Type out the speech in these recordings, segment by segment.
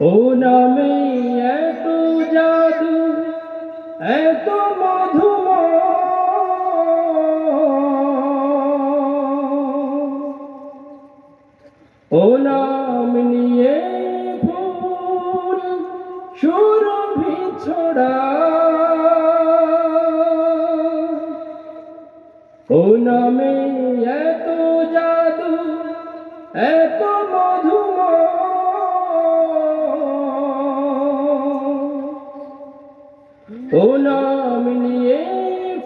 ও নামে এত জাদু এত মধুম ও নাম নিয়ে ফুল সুরভি ছড়া। ও নামে ও নাম নিয়ে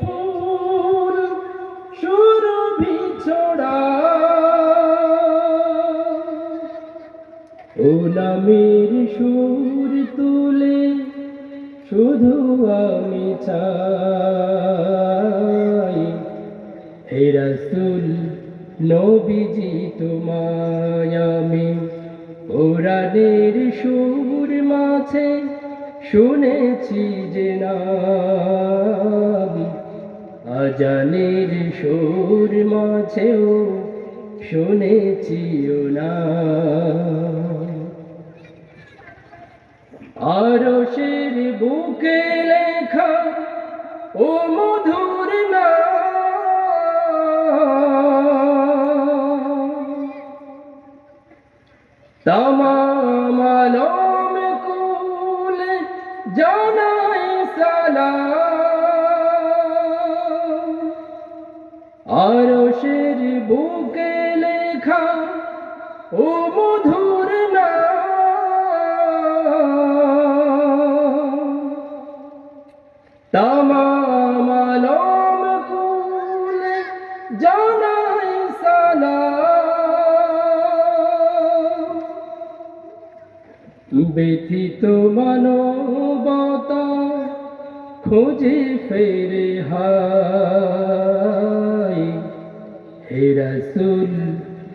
ফুল, সুরভি ছড়া। ও নামের সুর তুলে শুধু আমি চাই। হে রসুল, নবীজি তোমায় আমি কোরআনের সুর মাঝে শুনেছি। আজানের সুর মাঝেও শুনেছি না। আরশের বুকে লেখা ও মধুর না তমাম জানাই সালাম। বুকে লেখা, ও মধুর না তমাম আলম কুল জানাই সালাম। ব্যথিত মানবতা খোঁজে ফেরে হাই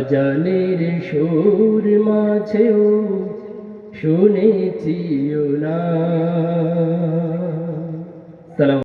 আজানের সুর মাঝেও শুনেছি সালাম।